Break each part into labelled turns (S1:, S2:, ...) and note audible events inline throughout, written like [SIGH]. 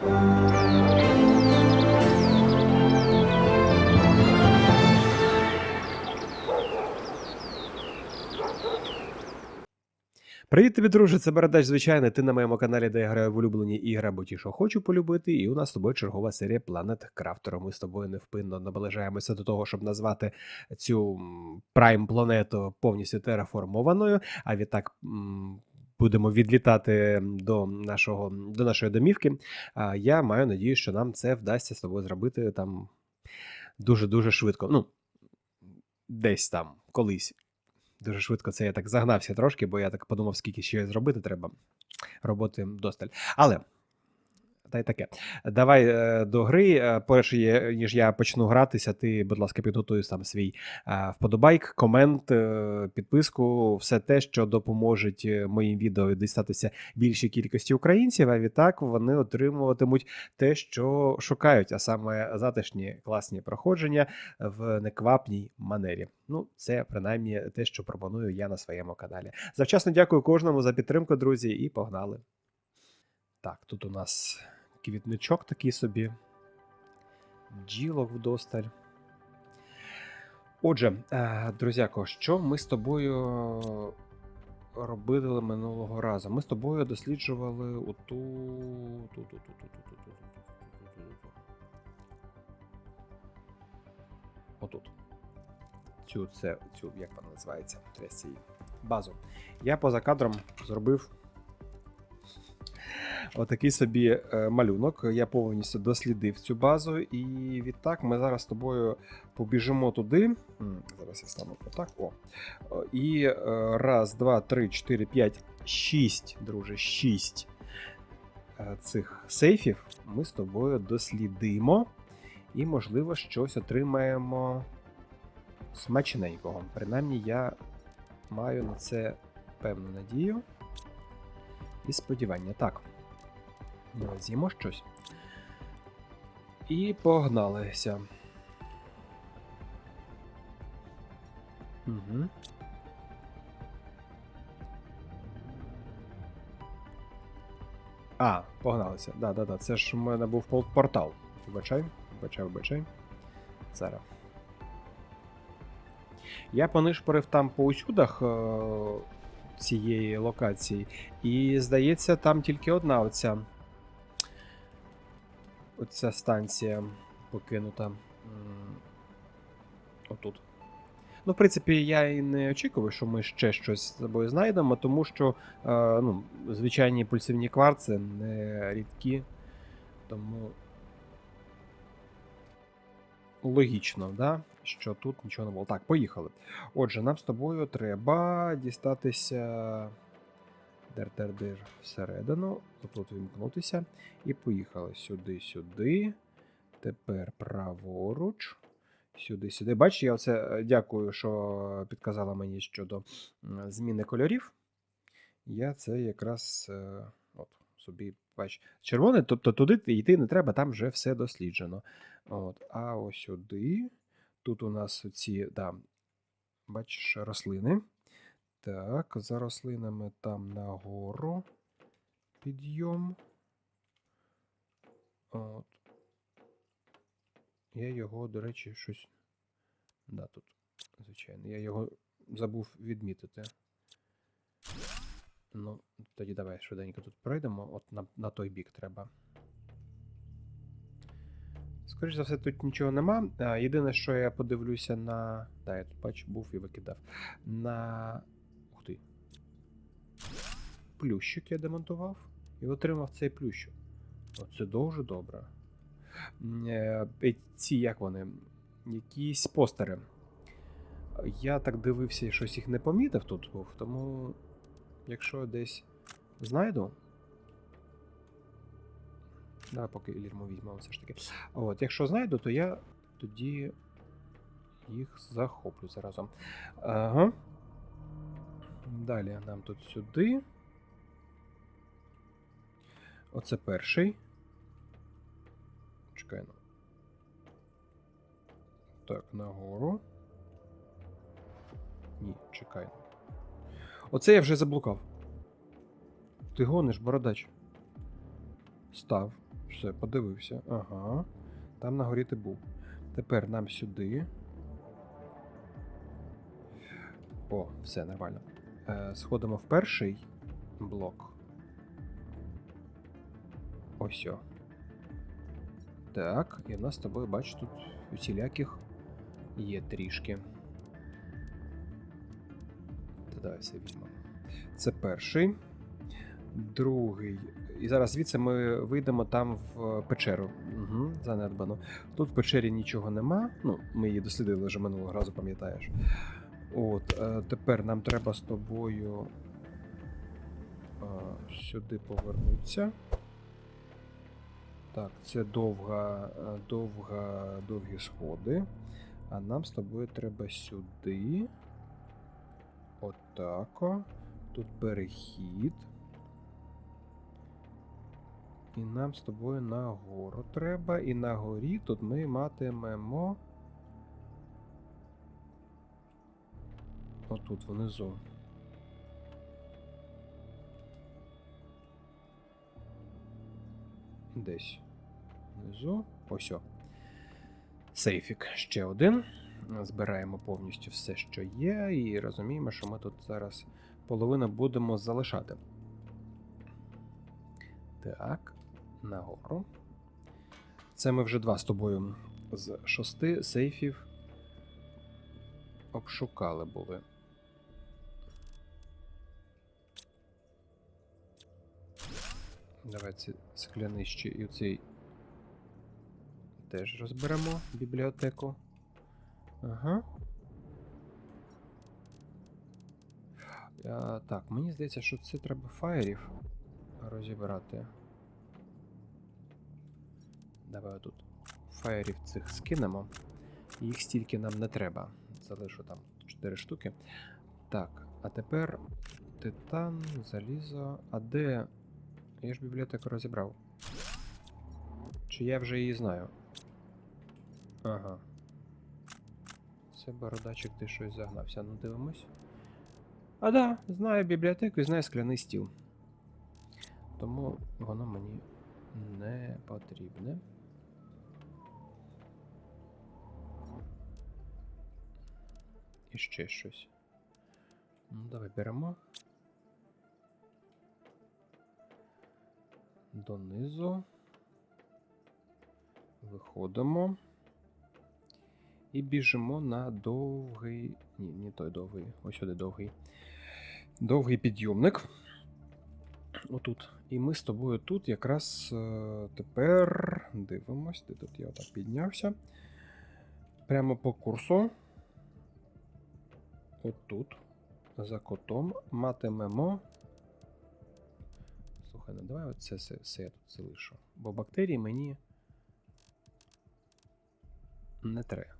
S1: Привіт тобі, друже, це Бородач, звичайно. Ти на моєму каналі, де я граю в улюблені ігри або ті, що хочу полюбити. І у нас з тобою чергова серія Planet Crafter. Ми з тобою невпинно наближаємося до того, щоб назвати цю прайм планету повністю тераформованою. А відтак будемо відлітати до нашого до нашої домівки. Я маю надію, що нам це вдасться з тобою зробити там дуже дуже швидко. Ну, десь там, колись. Дуже швидко це я так загнався трошки, бо я так подумав, скільки ще зробити треба. Роботи досталь. Але. Та й таке. Давай е, до гри. Е, Перше, є, ніж я почну гратися, ти, будь ласка, підготуй сам свій е, вподобайк, комент, підписку, все те, що допоможе моїм відео дістатися більшій кількості українців. А відтак вони отримуватимуть те, що шукають, а саме затишні класні проходження в неквапній манері. Ну, це принаймні те, що пропоную я на своєму каналі. Завчасно дякую кожному за підтримку, друзі, і погнали. Так, тут у нас квітничок такий собі, ділок вдосталь. Отже, друзяко, що ми з тобою робили минулого разу? Ми з тобою досліджували оту. ту ту ту ту ту ту Отут. Цю, це, цю, як вона називається, базу. Я поза кадром зробив Отакий собі е, малюнок. Я повністю дослідив цю базу, і відтак ми зараз з тобою побіжимо туди. Зараз я стану отак. О. І е, раз, два, три, чотири, п'ять, шість, друже, шість е, цих сейфів ми з тобою дослідимо. І, можливо, щось отримаємо смачненького. Принаймні, я маю на це певну надію і сподівання. Так. З'їмо щось. І погналися. Угу. А, погналися. Да, да, да. Це ж у мене був портал. Вибачай, вибачай, вибачай. Зараз. Я понишпорив там по усюдах е- цієї локації, і здається, там тільки одна оця. Оця станція покинута. Отут. Ну, в принципі, я і не очікував, що ми ще щось з собою знайдемо, тому що е, ну, звичайні пульсивні кварци не рідкі. Тому логічно, да? що тут нічого не було. Так, поїхали. Отже, нам з тобою треба дістатися. Дер-дер-дер всередину. Тут вімкнутися. І поїхали сюди, сюди. Тепер праворуч. Сюди, сюди. Бачиш, я оце е, дякую, що підказала мені щодо зміни кольорів. Я це якраз е, собі бач. Червоне, тобто туди йти не треба, там вже все досліджено. От, а ось сюди. Тут у нас ці, да, бачиш, рослини. Так, за рослинами там нагору підйом. От. Я його, до речі, щось. Да, тут, звичайно, я його забув відмітити. Ну, тоді давай швиденько тут пройдемо. От на, на той бік треба. Скоріше за все, тут нічого нема. Єдине, що я подивлюся на. Да, я тут бачу, був і викидав. На. Ух ти. Плющик я демонтував і отримав цей плющик. Оце дуже добре. Е, е, Ці, як вони? Якісь постери. Я так дивився щось їх не помітив тут був, тому якщо десь знайду. Давай поки лірму візьмемо все ж таки. От, якщо знайду, то я тоді їх захоплю заразом. Ага. Далі нам тут сюди. Оце перший. Чекай. ну. Так, нагору. Ні, чекай. Оце я вже заблукав. Ти гониш, бородач. Став. Все, подивився. Ага. Там на горі ти був. Тепер нам сюди. О, все нормально. Е, сходимо в перший блок. Ось. о. Так, і в нас з тобою, бачу, тут усіляких є трішки. Та візьмемо. Це перший. Другий. І зараз звідси ми вийдемо там в печеру. Угу, занедбано. Тут в печері нічого нема. Ну, ми її дослідили вже минулого разу, пам'ятаєш. От, е, тепер нам треба з тобою е, сюди повернутися. Так, це довга, е, довга, довгі сходи. А нам з тобою треба сюди. Отако. Тут перехід. І нам з тобою нагору треба. І на горі тут ми матимемо. Отут внизу. Десь внизу. Ось. Сейфік ще один. Збираємо повністю все, що є, і розуміємо, що ми тут зараз половину будемо залишати. Так, нагору. Це ми вже два з тобою з шести сейфів обшукали були. Давай ці склянищі і цей теж розберемо бібліотеку. Ага. А, так, мені здається, що це треба фаєрів розібрати. Давай тут фаєрів цих скинемо. Їх стільки нам не треба. Залишу там 4 штуки. Так, а тепер титан, залізо. А де. Я ж бібліотеку розібрав. Чи я вже її знаю? Ага. Це бородачик, ти щось загнався. Ну дивимось. А да, знаю бібліотеку і знаю скляний стіл. Тому воно мені не потрібне. І ще щось. Ну, давай беремо. Донизу. Виходимо. І біжимо на довгий. Ні, не той довгий. Ось сюди довгий. Довгий підйомник. Отут. І ми з тобою тут якраз е, тепер дивимось, де тут я отак піднявся. Прямо по курсу. Отут. За котом матимемо. Слухай, ну давай оце все, все я тут залишу. Бо бактерії мені не треба.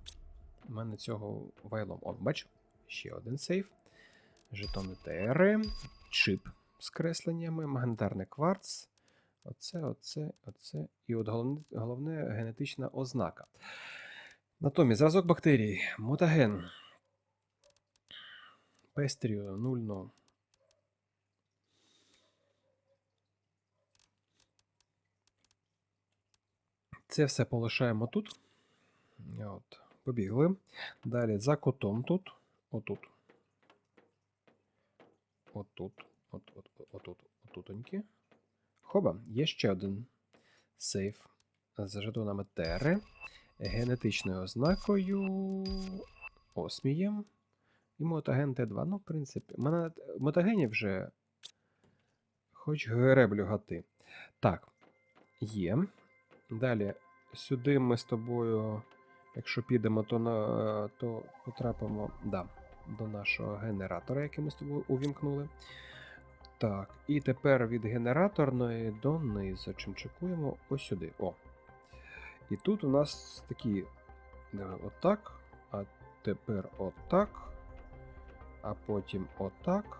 S1: У мене цього вайлом. Он, бачу? Ще один сейф. Жетони ТР, чип з кресленнями, магнетарний кварц. Оце, оце, оце. І от головне, головне генетична ознака. Натомість зразок бактерій, мутаген. Пестріо, нульно. Це все полишаємо тут. От, побігли. Далі за котом тут. Отут. Отут. От, от, отут. Отутоньки. Хоба, є ще один сейф з жетонами Тери, генетичною ознакою, осмієм і мотаген Т2. Ну, в принципі, мене мотагенів вже хоч греблю гати. Так, є. Далі сюди ми з тобою, якщо підемо, то, на, то потрапимо да, до нашого генератора, який ми з тобою увімкнули. Так, і тепер від генераторної донизу чимчикуємо ось сюди. О. І тут у нас такі. Отак. А тепер отак. А потім отак.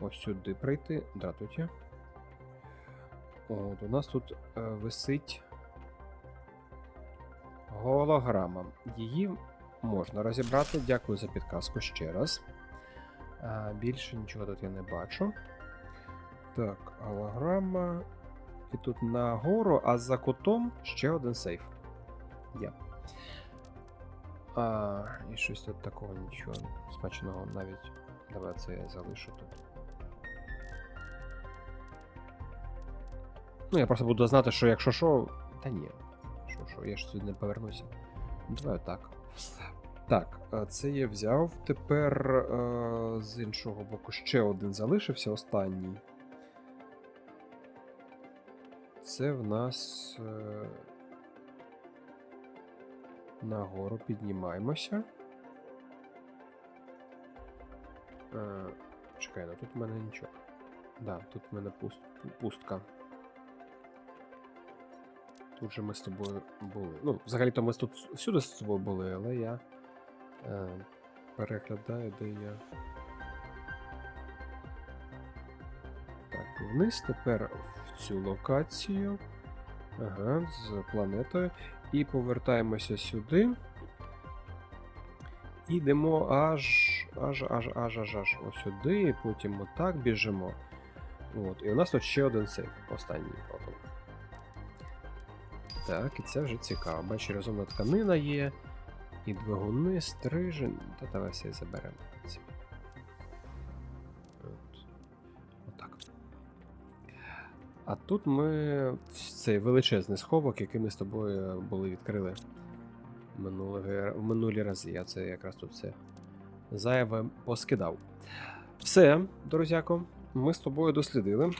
S1: Ось сюди прийти. Дратуйте. От, у нас тут е, висить голограма. Її можна розібрати. Дякую за підказку ще раз. А, більше нічого тут я не бачу. Так, голограма. і тут нагору, а за кутом ще один сейф. Є. А, і щось тут такого нічого смачного навіть. Давай це я залишу тут. Ну, я просто буду знати, що якщо що. Та ні. Що, що, я ж сюди не повернуся. Ну, Давай так. Так, е, це я взяв. Тепер е, з іншого боку ще один залишився, останній. Це в нас. Е, нагору піднімаємося. Чекай, ну тут в мене нічого. Да, тут в мене пуст, пустка. Тут же ми з тобою були. Ну, взагалі-то ми тут всюди з тобою були, але я е, переглядаю, де я. Так, вниз тепер в цю локацію. Ага, з планетою. І повертаємося сюди. І йдемо аж аж аж аж аж аж ось сюди, потім отак біжимо. От, і у нас тут ще один сейф, останній. Так, і це вже цікаво. Бачиш, розумна тканина є. І двигуни, стрижень. Та давай все заберемо. От. Отак. А тут ми цей величезний сховок, який ми з тобою були відкрили минулого, в минулі рази. Я це якраз тут все зайве поскидав. Все, друзяко, ми з тобою дослідили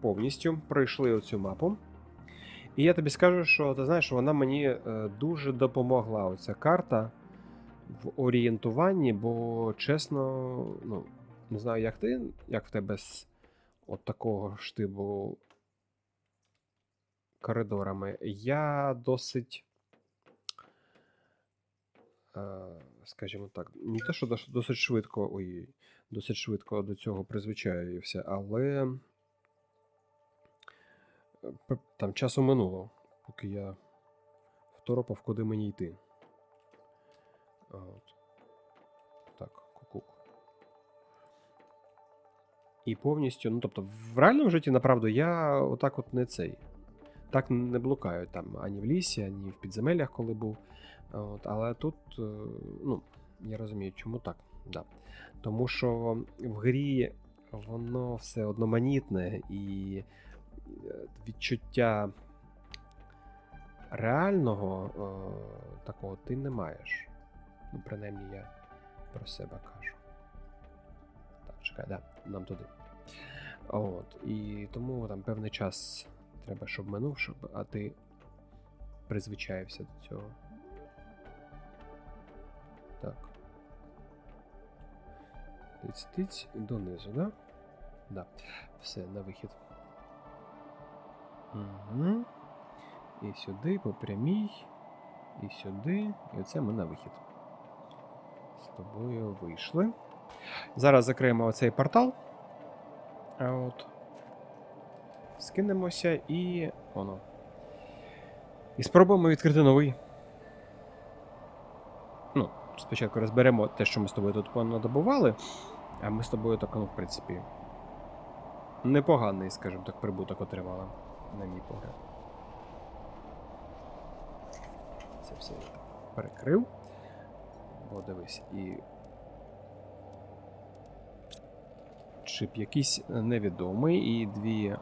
S1: повністю, пройшли оцю мапу. І я тобі скажу, що ти знаєш, вона мені е, дуже допомогла оця карта в орієнтуванні, бо чесно, ну, не знаю, як ти, як в тебе з от такого штибу коридорами. Я досить, е, скажімо так, не те, що досить швидко, ой, досить швидко до цього призвичаюся, але там часу минуло, поки я второпав, куди мені йти. От. Так, кукук. І повністю, ну тобто, в реальному житті, направду, я отак от не цей. Так не блукаю там ані в лісі, ані в підземеллях, коли був. От, але тут, е, ну, я розумію, чому так. Да. Тому що в грі воно все одноманітне і відчуття реального е, такого ти не маєш. Ну, принаймні, я про себе кажу. Так, чекай, да, нам туди. От, і тому там певний час треба, щоб минув, щоб, а ти призвичаєвся до цього. Так. Тиць-тиць донизу, да? Да. Все, на вихід. Угу. І сюди, по прямій. І сюди. І оце ми на вихід. З тобою вийшли. Зараз закриємо оцей портал. А от. Скинемося і. Воно. І спробуємо відкрити новий. Ну, спочатку розберемо те, що ми з тобою тут понадобували. А ми з тобою так, ну, в принципі. Непоганий, скажімо так, прибуток отримали, на мій погляд. Це все перекрив. Бо дивись, і. Чип якийсь невідомий, і дві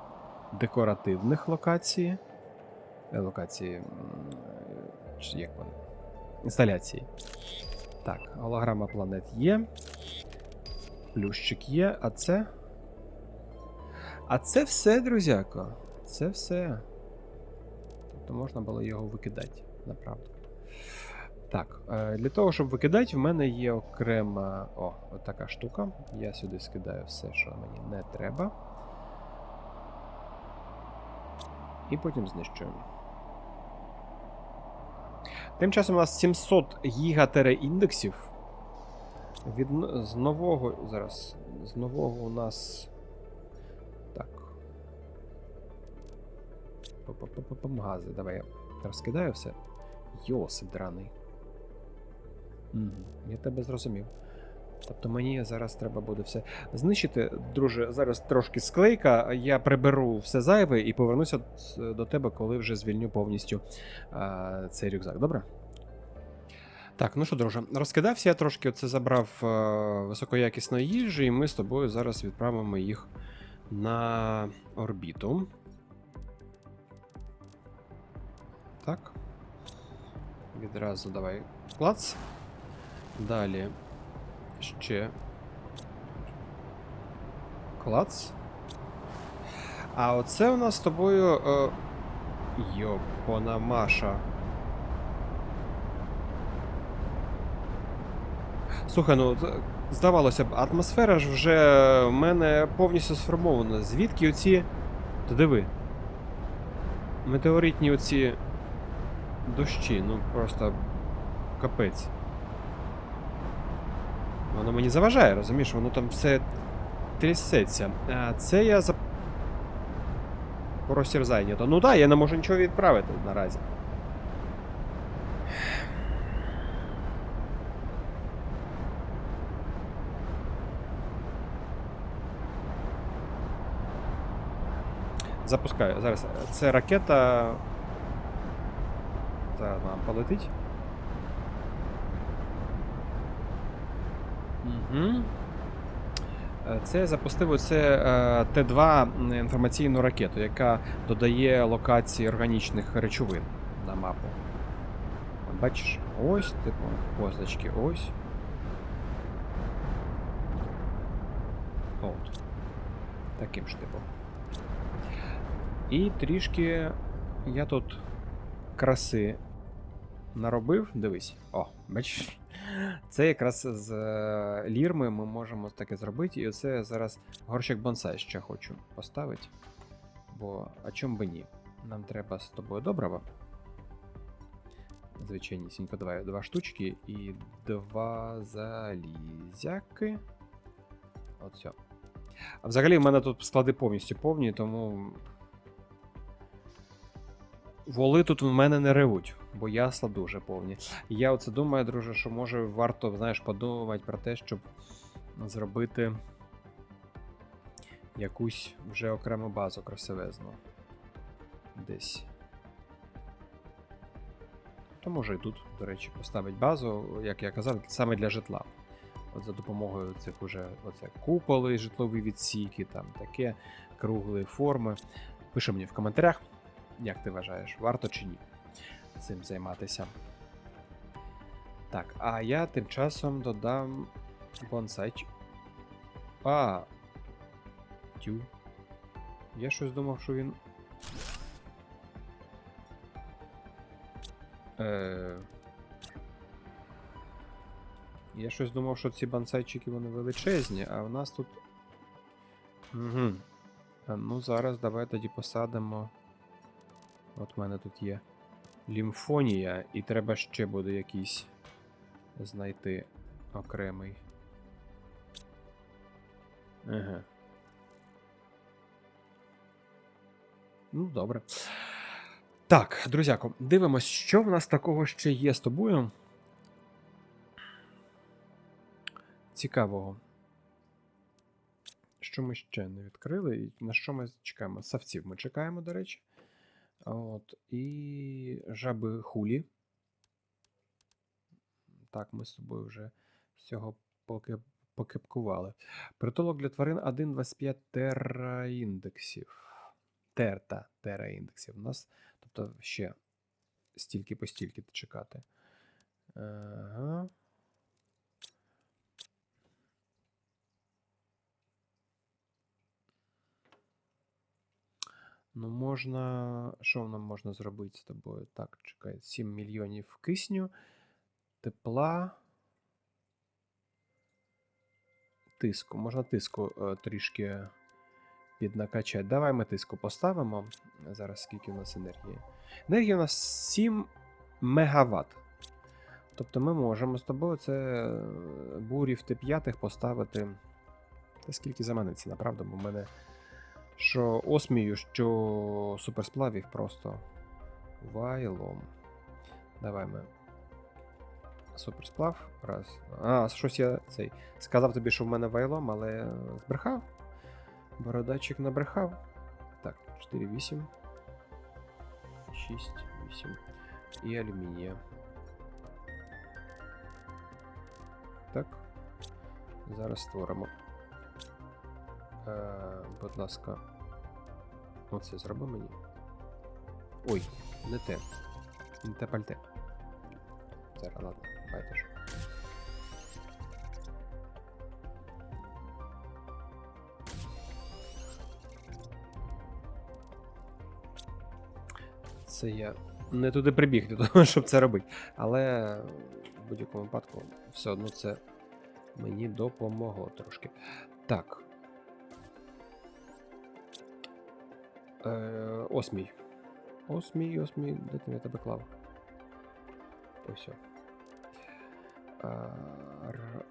S1: декоративних локації. Е, Локації. чи Як вони? Інсталяції. Так, голограма планет є. Плющик є, а це. А це все, друзяко. Це все. Тобто можна було його викидати, направду. Так, е, для того, щоб викидати, в мене є окрема. О, от така штука. Я сюди скидаю все, що мені не треба. І потім знищуємо. Тим часом у нас 700 гігатере індексів. Від з нового. Зараз. З нового у нас. Гази. Давай я розкидаю все. Йосип драний. Угу. Я тебе зрозумів. Тобто мені зараз треба буде все знищити. Друже, зараз трошки склейка. Я приберу все зайве і повернуся до тебе, коли вже звільню повністю а, цей рюкзак. Добре? Так, ну що, друже, розкидався я трошки, оце забрав високоякісної їжі, і ми з тобою зараз відправимо їх на орбіту. Так. Відразу давай клац. Далі ще. Клац. А оце у нас з тобою. Е... Йопона Маша. Слухай, ну здавалося б, атмосфера ж вже в мене повністю сформована. Звідки оці. Та диви. Метеоритні оці дощі, ну просто капець. Воно мені заважає, розумієш, воно там все трясеться. А це я за. Простір зайнято. Ну так, я не можу нічого відправити наразі. Запускаю. Зараз. Це ракета. Зараз нам полетить. Угу. Це запустив оце е, Т2 інформаційну ракету, яка додає локації органічних речовин на мапу. Бачиш, ось, типу, позначки, ось. От. Таким ж типом. І трішки я тут краси наробив. Дивись. О, бачиш? Це якраз з е, лірми ми можемо таке зробити. І оце я зараз горщик бонсай ще хочу поставити. Бо а чому би ні? Нам треба з тобою доброго. Звичайнісінько, давай два штучки і два залізяки. От все. Взагалі в мене тут склади повністю повні, тому. Воли тут в мене не ревуть, бо ясла дуже повні. Я оце думаю, друже, що може варто, знаєш, подумати про те, щоб зробити якусь вже окрему базу красивезну. Десь. То може і тут, до речі, поставить базу, як я казав, саме для житла. От за допомогою цих уже оце куполи, житлові відсіки, там таке, круглої форми. Пиши мені в коментарях, як ти вважаєш, варто чи ні цим займатися. Так, а я тим часом додам бонсай. А. Тю. Я щось думав, що він. Е... Я щось думав, що ці бонсайчики вони величезні, а у нас тут. Угу. Ну, зараз давай тоді посадимо. От в мене тут є лімфонія, і треба ще буде якийсь знайти окремий. Ага. Ну, добре. Так, друзяко, дивимось, що в нас такого ще є з тобою. Цікавого. Що ми ще не відкрили, і на що ми чекаємо? Савців ми чекаємо, до речі. От, і жаби хулі. Так, ми з тобою вже з цього поки покепкували. Притулок для тварин 1,25 тераіндексів. Терта тераіндексів. У нас, тобто, ще стільки по стільки чекати. Ага. Ну, можна. Що нам можна зробити з тобою? Так, чекай, 7 мільйонів кисню, тепла. Тиску. Можна тиску е, трішки піднакачати. Давай ми тиску поставимо. Зараз скільки у нас енергії. Енергії у нас 7 мегаватт. Тобто ми можемо з тобою це е, бурів Т5 поставити. Та скільки заманиться, направду, бо в мене що осмію, що суперсплавів просто вайлом. Давай ми суперсплав. Раз. А, щось я цей. Сказав тобі, що в мене вайлом, але збрехав. Бородачик набрехав. Так, 4, 8. 6, 8. І алюмінія. Так. Зараз створимо. Е, будь ласка. Оце зроби мені. Ой, не те. Не те пальте. Зараз, ладно, байдуже. Це я не туди прибіг для того, [LAUGHS] щоб це робити. Але в будь-якому випадку все одно це мені допомогло трошки. Так. Е, осмій. Осмій, осмій, де ти я тебе клав? Ось. Р-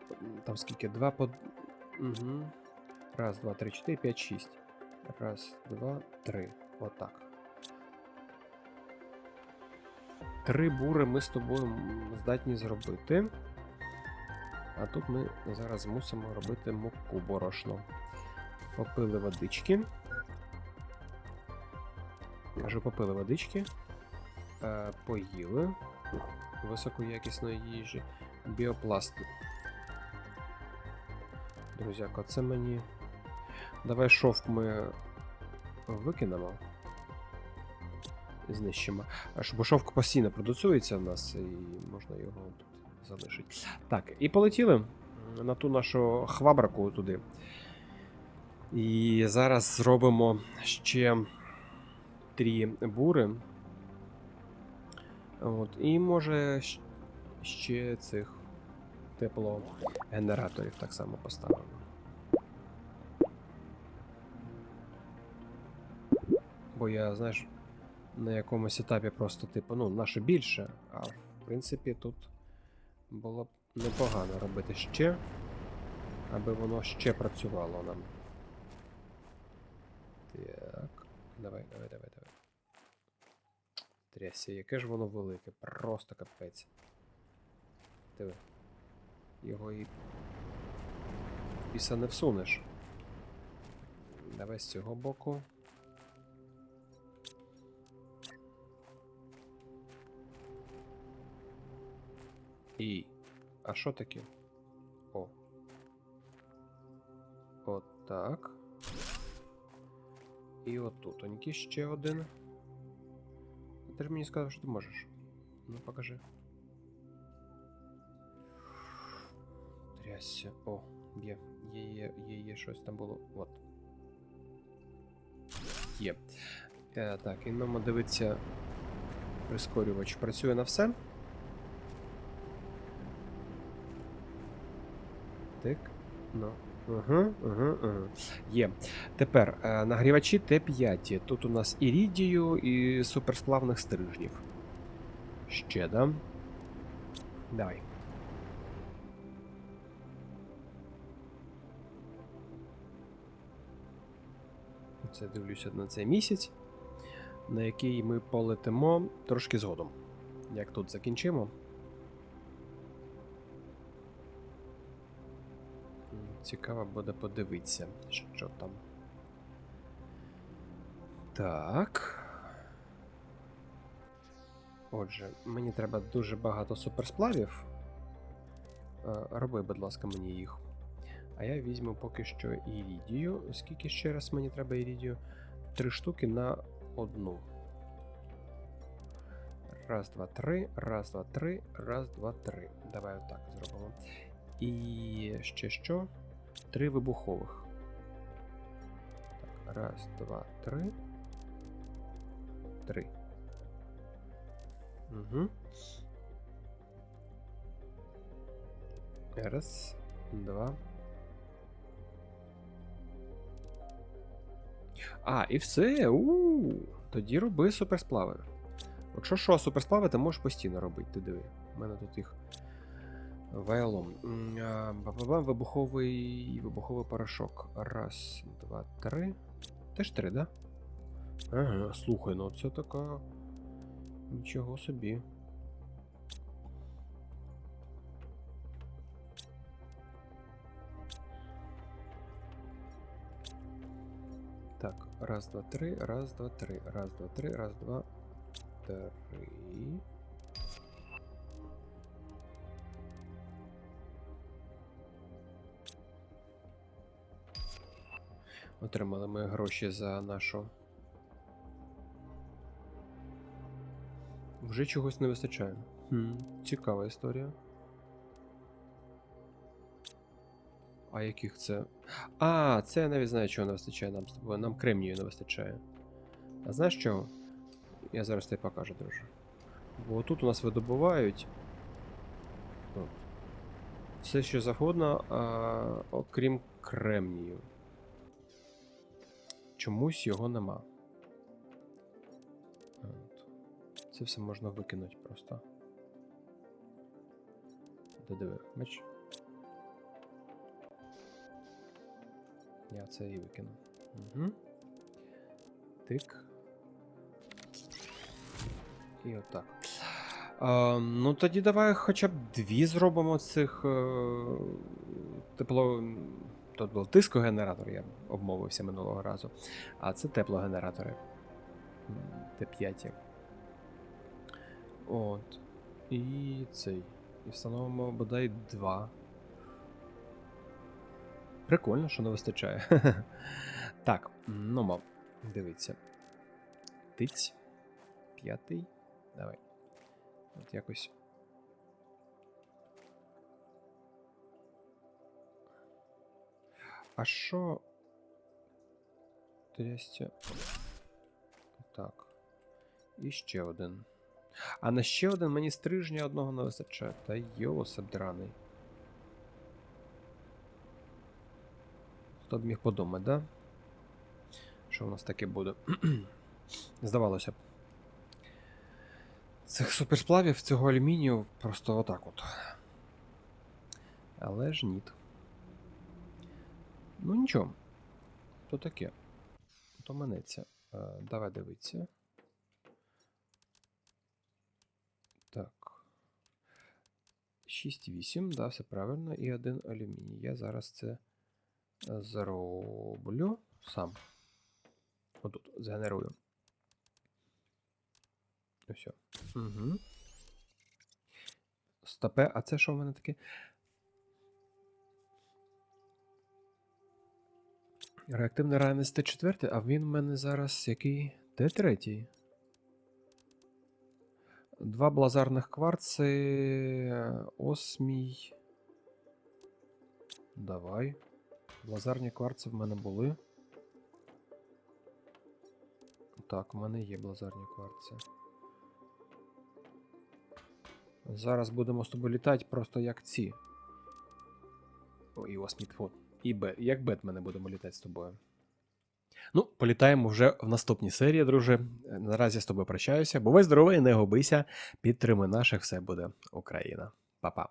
S1: Там скільки? Два по. Угу. Раз, два, три, чотири, п'ять, шість. Раз, два, три. Отак. Три бури ми з тобою здатні зробити. А тут ми зараз мусимо робити муку борошно. Попили водички. Кажу, попили водички. Е, поїли високоякісної їжі. Біопласт. Друзяко, це мені. Давай шовк ми викинемо. Знищимо. Бо шовк постійно продуцюється в нас, і можна його тут залишити. Так, і полетіли на ту нашу хвабраку туди. І зараз зробимо ще три бури. От, і може ще цих теплогенераторів так само поставимо. Бо я, знаєш, на якомусь етапі просто, типу, ну, наше більше, а в принципі тут було б непогано робити ще, аби воно ще працювало нам. Так. Давай, давай, давай, давай. Трясся, яке ж воно велике, просто капець. Диви. Його і. Піса не всунеш. Давай з цього боку. І. А що таке? О. От так. І отутоньки ще один. Ти ж мені сказав, що ти можеш. Ну, покажи. Трясся. О, є. Є, є, є, є щось там було. От. Є. Е, так, і нам дивиться. Прискорювач працює на все. Так. Ну. Ага, ага, ага. Є. Тепер е, нагрівачі Т5. Тут у нас ірідію і суперсплавних стрижнів. Ще, да? Давай. Це дивлюся на цей місяць, на який ми полетимо трошки згодом. Як тут закінчимо. Цікаво буде подивитися, що там. Так. Отже, мені треба дуже багато суперсплавів. Е, Роби, будь ласка, мені їх. А я візьму поки що ірідію. Скільки ще раз мені треба ірідію? Три штуки на одну. Раз, два, три, раз, два, три, раз, два, три. Давай отак зробимо. І ще що? Три вибухових. Так, раз, два, три. Три. Угу. Раз, два. А, і все. у Тоді роби суперсплави. От що що, суперсплави ти можеш постійно робити, ти диви. У мене тут їх Вайлом. Вибуховий вибуховий порошок. Раз, два, три. Теж три, да? Ага, слухай, ну це така. Нічого собі. Так, раз, два, три, раз, два, три, раз, два, три, раз, два, три. Отримали ми гроші за нашу. Вже чогось не вистачає. Хм, цікава історія. А яких це? А, це я навіть знаю, чого не вистачає нам з тобою. Нам кремнію не вистачає. А знаєш чого? Я зараз тобі покажу, друже. Бо тут у нас видобувають. От. Все, що завгодно, а, окрім кремнію. Чомусь його нема. Це все можна викинути просто. Додиви, бач? Я це і викину. Угу. Тик. І отак. А, ну тоді давай хоча б дві зробимо цих е, тепло. Тут був тискогенератор, я обмовився минулого разу. А це теплогенератори. Т5. От. І цей. І встановимо бодай два. Прикольно, що не вистачає. [LAUGHS] так, ну мав. Дивіться. Тиць. П'ятий. Давай. От якось. А що? Трясся. Так. І ще один. А на ще один мені стрижня одного не вистачає. Та йосип драний. Хто б міг подумати, да? Що у нас таке буде? [CLEARS THROAT] Здавалося б. Цих суперсплавів, цього алюмінію просто отак от. Але ж ніт. Ну нічого. То таке. То минеться. Е, давай дивитися. Так. 6-8, да, все правильно. І один алюміній. Я зараз це зроблю сам. Отут згенерую. Все. Угу. Стопе, а це що в мене таке? Реактивний реальність Т4, а він в мене зараз який? Т3. Два блазарних кварци. Осмій. Давай. Блазарні кварци в мене були. Так, в мене є блазарні кварци. Зараз будемо з тобою літати просто як ці. О, і осміт, от. І Б. Як Бетмени будемо літати з тобою. Ну, політаємо вже в наступній серії, друже. Наразі з тобою прощаюся. Бувай здоровий, не губися. Підтримуй наших, все буде Україна. Па-па.